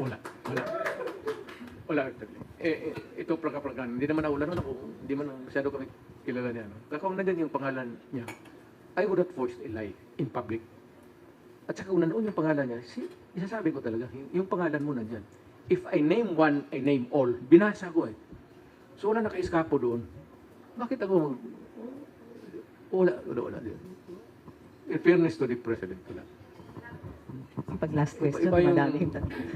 Wala. Wala. Wala. Eh, eh, ito plaka-plakan. Hindi naman naulan ako. Hindi man masyado kami kilala niya. No? Kung nandyan yung pangalan niya, I would not voice a lie in public. At saka kung nanoon yung pangalan niya, si, isasabi ko talaga, yung, yung pangalan mo nandyan. If I name one, I name all. Binasa ko eh. So wala naka-eskapo doon. Bakit ako mag... Wala, wala, wala. In fairness to the president, wala. Pag last question, Iba yung madami.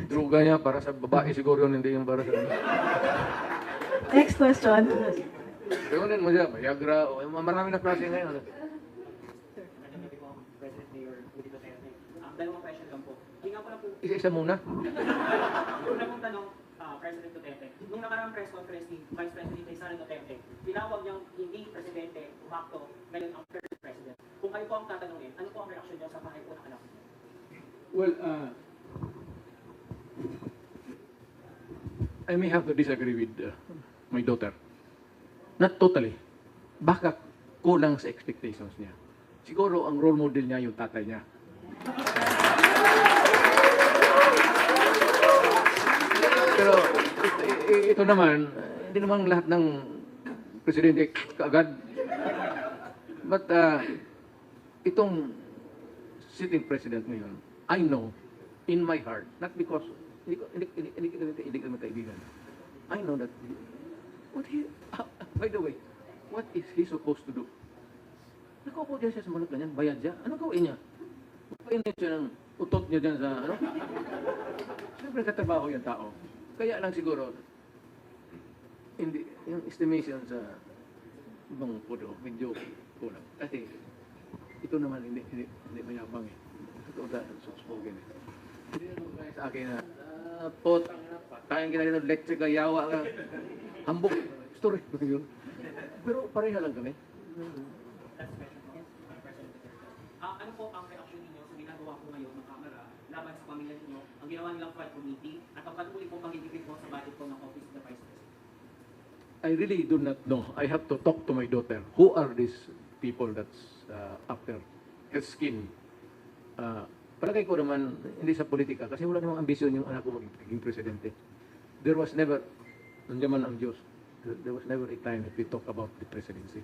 druga niya para sa babae siguro yun, hindi yung para sa... Next question. Pero mo siya, Viagra, o marami na klase ngayon. Dalawang question lang po. Hindi nga po na po, Isa-isa muna. una pong tanong, ah, President Duterte. Nung nakaraang press conference ni Vice President Sara Duterte, tinawag niyang hindi Presidente, umakto, ngayon ang first President. Kung kayo po ang tatanungin, ano po ang reaksyon niyo sa bahay po ng anak? Well, uh, I may have to disagree with uh, my daughter. Not totally. Baka kulang sa expectations niya. Siguro ang role model niya yung tatay niya. Pero ito, naman, hindi naman lahat ng presidente kaagad. But uh, itong sitting president ngayon, I know in my heart, not because hindi ko hindi hindi hindi, hindi, hindi kami kaibigan. I know that what he ah, by the way, what is he supposed to do? Nakaupo dyan siya sa mga ganyan, bayad siya. Ano gawin niya? Painit siya ng utot niya dyan sa ano? Siyempre katrabaho yung tao. Kaya lang siguro, hindi, yung estimation sa ibang pudo, medyo kulang. Kasi ito naman hindi, hindi, hindi mayabang eh. Sa akin na, ah, potang na, patayin kita dito, lecture ka, yawa ka, hambok, story ko yun. Pero pareha lang kami. Ah, ano po ang reaksyon ninyo sa ginagawa po ngayon ng Kamara laban sa pamilya ninyo, ang ginawa nilang Quad Committee, at ang patuloy po pang-integrate po sa budget po ng Office of the Vice President? I really do not know. I have to talk to my daughter. Who are these people that's uh, after her skin? Uh, palagay ko naman, hindi sa politika, kasi wala namang ambisyon yung anak ko magiging presidente. There was never, nandiyan man ang Diyos, there was never a time that we talk about the presidency.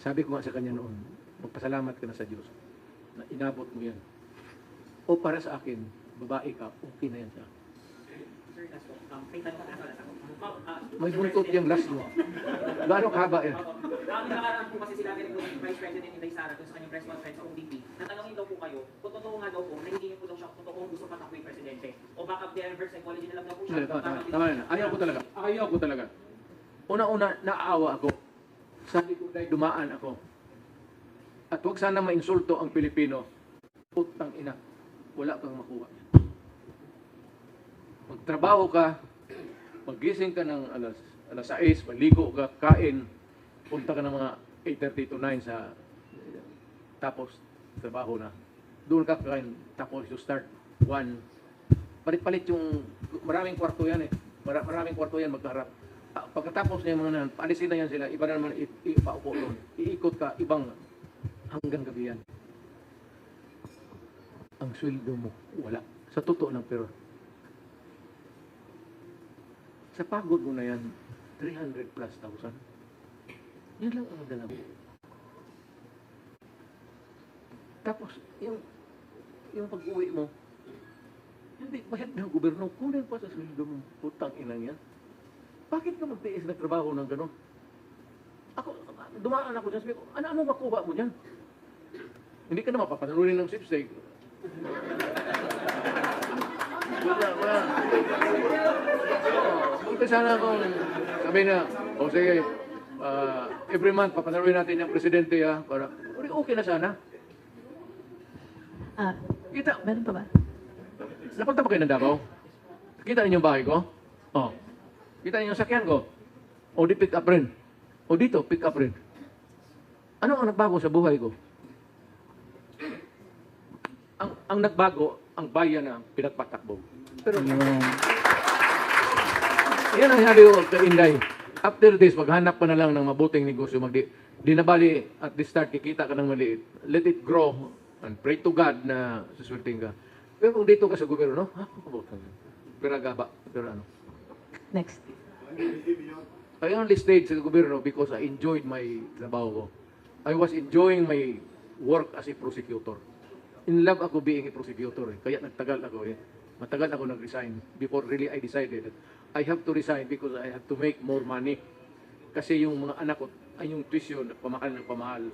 Sabi ko nga sa kanya noon, magpasalamat ka na sa Diyos na inabot mo yan. O para sa akin, babae ka, okay na yan sa akin. May buntot yung last mo. Gaano kahaba yan? Ang nakaraan po kasi sinabi ni Vice President Inday Sara sa kanyang press conference sa ODP, natanongin kung nga daw po, na hindi niyo po daw siya totoong gusto patakbo yung presidente. O baka reverse psychology na lang daw po siya. Tama, tama, Baka- tama na. Ayaw ko talaga. Ayaw ko talaga. Una-una, naaawa ako. Ko dahil dumaan ako. At huwag sana mainsulto ang Pilipino. Putang ina. Wala kang makuha. Magtrabaho ka, magising ka ng alas, alas 6, maligo ka, kain, punta ka ng mga 8.30 to 9 sa tapos trabaho na. Doon ka kain, tapos you start 1, palit-palit yung maraming kwarto yan eh. Mara- maraming kwarto yan magkaharap. Ah, Pagkatapos niya mga nan, paalisin na yan sila, iba na naman ipaupo doon. Iikot ka, ibang hanggang gabi yan. Ang sweldo mo, wala. Sa totoo lang, pero sa pagod mo na yan, 300 plus thousand. Yan lang ang dala. Tapos, yung, yung pag-uwi mo, hindi, bayad ng gobyerno, kunin pa sa sweldo mo, putang inang yan. Bakit ka magtiis na trabaho ng gano'n? Ako, dumaan ako dyan, sabi ko, ano, ano makuha mo dyan? Hindi ka na mapapanalunin ng sipsig. Wala, wala. Punta sana akong sabi na, o sige, ah, every month papanalunin natin yung presidente ha, para, okay na sana. Ah, Kita, meron pa ba? Napunta ba kayo ng Davao? Kita ninyo yung bahay ko? Oh. Kita ninyo yung sakyan ko? O di pick up rin? O dito, pick up rin? Ano ang nagbago sa buhay ko? Ang, ang nagbago, ang bayan na pinagpatakbo. Pero, yan ang sabi ko kay Inday. After this, maghanap ka na lang ng mabuting negosyo. Magdi, di na bali at the start, kikita ka ng maliit. Let it grow and pray to God na suswelting ka. Pero kung dito ka sa gobyerno, no? Ha? Piragaba. Pero ano. Next. I only stayed sa gobyerno because I enjoyed my trabaho ko. I was enjoying my work as a prosecutor. In love ako being a prosecutor. Eh. Kaya nagtagal ako eh. Matagal ako nag-resign before really I decided that I have to resign because I have to make more money. Kasi yung mga anak ko, ay yung tuition, pamahal ng pamahal.